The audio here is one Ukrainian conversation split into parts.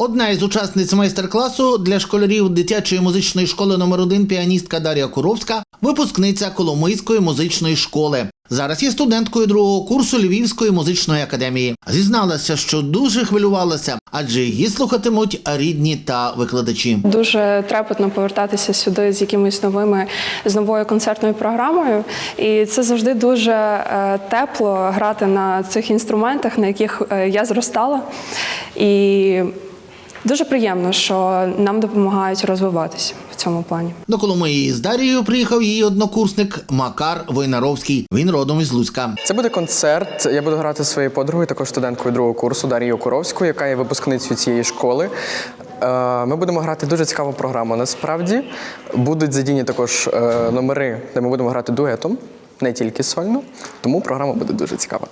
Одна із учасниць майстер-класу для школярів дитячої музичної школи номер 1 піаністка Дар'я Куровська, випускниця Коломийської музичної школи. Зараз є студенткою другого курсу Львівської музичної академії. Зізналася, що дуже хвилювалася, адже її слухатимуть рідні та викладачі. Дуже трепетно повертатися сюди з якимись новими з новою концертною програмою, і це завжди дуже е, тепло грати на цих інструментах, на яких е, я зростала. І дуже приємно, що нам допомагають розвиватися в цьому плані. До Коломиї з Дарією приїхав її однокурсник Макар Войнаровський. Він родом із Луцька. Це буде концерт. Я буду грати зі своєю подругою, також студенткою другого курсу Дарією Куровською, яка є випускницею цієї школи. Е, Ми будемо грати дуже цікаву програму. Насправді будуть задіяні також е, номери, де ми будемо грати дуетом, не тільки сольно. Тому програма буде дуже цікава.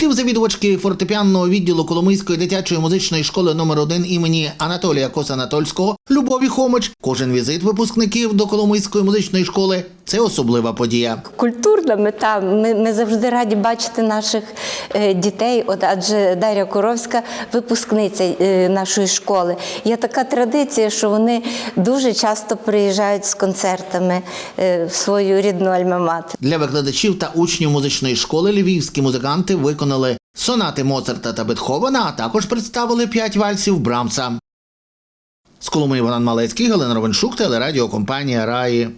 Слів завідувачки фортепіанного відділу Коломийської дитячої музичної школи номер 1 імені Анатолія Косанатольського Любові Хомич, кожен візит випускників до Коломийської музичної школи це особлива подія. Культурна мета. Ми, ми завжди раді бачити наших е, дітей. От адже Дар'я Коровська випускниця е, нашої школи. Є така традиція, що вони дуже часто приїжджають з концертами е, в свою рідну альма-матер. Для викладачів та учнів музичної школи львівські музиканти виконали сонати Моцарта та Бетховена, а також представили п'ять вальсів Брамса. З Коломиї Іван Малецький, Галина Ровеншук, телерадіокомпанія Раї.